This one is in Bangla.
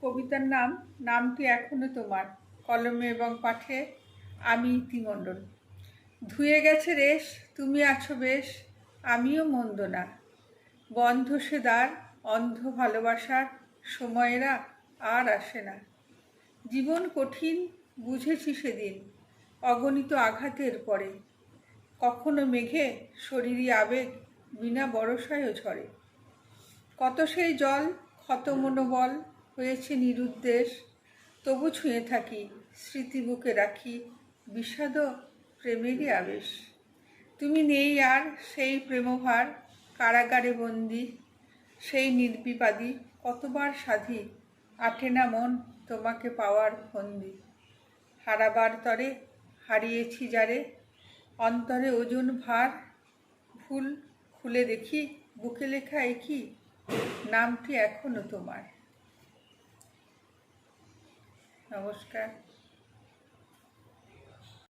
কবিতার নাম, নামটি এখনও তোমার। কলমে এবং পাঠে আমি ইতিমণ্ডল। ধুয়ে গেছে রেশ, তুমি আছো বেশ, আমিও মন্দ না। বন্ধ সে দ্বার, অন্ধ ভালোবাসার সময়েরা আর আসে না। জীবন কঠিন, বুঝেছি সেদিন, অগণিত আঘাতের পরে। কখনো মেঘে শরীরী আবেগ বিনা বরসায়ও ঝরে। কত সেই জল, ক্ষত মনোবল হয়েছে নিরুদ্দেশ। তবু ছুঁয়ে থাকি, স্মৃতি বুকে রাখি বিষাদ প্রেমেরই আবেশ। তুমি নেই আর সেই প্রেমভার, কারাগারে বন্দি, সেই নির্বিপাদি কতবার সাধি আঠে না মন তোমাকে পাওয়ার ফন্দি। হারাবার তরে হারিয়েছি যারে, অন্তরে ওজন ভার, ভুল খুলে দেখি, বুকে লেখা একই, নামটি এখনও তোমার। নমস্কার।